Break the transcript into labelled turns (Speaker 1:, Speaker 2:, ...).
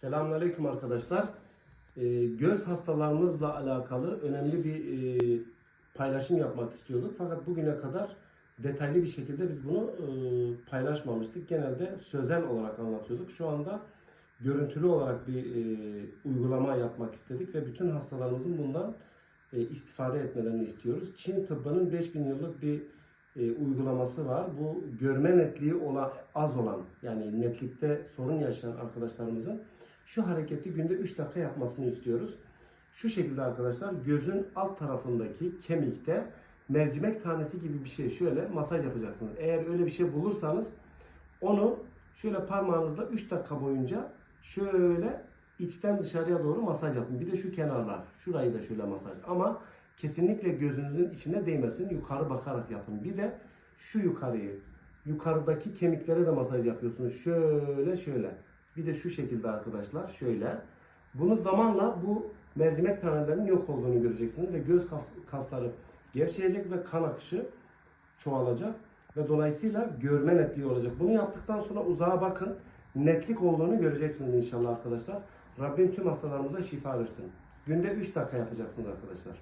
Speaker 1: Selamünaleyküm arkadaşlar. Ee, göz hastalarımızla alakalı önemli bir e, paylaşım yapmak istiyorduk. Fakat bugüne kadar detaylı bir şekilde biz bunu e, paylaşmamıştık. Genelde sözel olarak anlatıyorduk. Şu anda görüntülü olarak bir e, uygulama yapmak istedik ve bütün hastalarımızın bundan e, istifade etmelerini istiyoruz. Çin tıbbının 5000 yıllık bir e, uygulaması var. Bu görme netliği olan, az olan yani netlikte sorun yaşayan arkadaşlarımızın şu hareketi günde 3 dakika yapmasını istiyoruz. Şu şekilde arkadaşlar gözün alt tarafındaki kemikte mercimek tanesi gibi bir şey şöyle masaj yapacaksınız. Eğer öyle bir şey bulursanız onu şöyle parmağınızla 3 dakika boyunca şöyle içten dışarıya doğru masaj yapın. Bir de şu kenarlar. Şurayı da şöyle masaj. Ama kesinlikle gözünüzün içine değmesin. Yukarı bakarak yapın. Bir de şu yukarıyı. Yukarıdaki kemiklere de masaj yapıyorsunuz. Şöyle şöyle. Bir de şu şekilde arkadaşlar. Şöyle. Bunu zamanla bu mercimek tanelerinin yok olduğunu göreceksiniz ve göz kas- kasları gevşeyecek ve kan akışı çoğalacak ve dolayısıyla görme netliği olacak. Bunu yaptıktan sonra uzağa bakın. Netlik olduğunu göreceksiniz inşallah arkadaşlar. Rabbim tüm hastalarımıza şifa versin. Günde 3 dakika yapacaksınız arkadaşlar.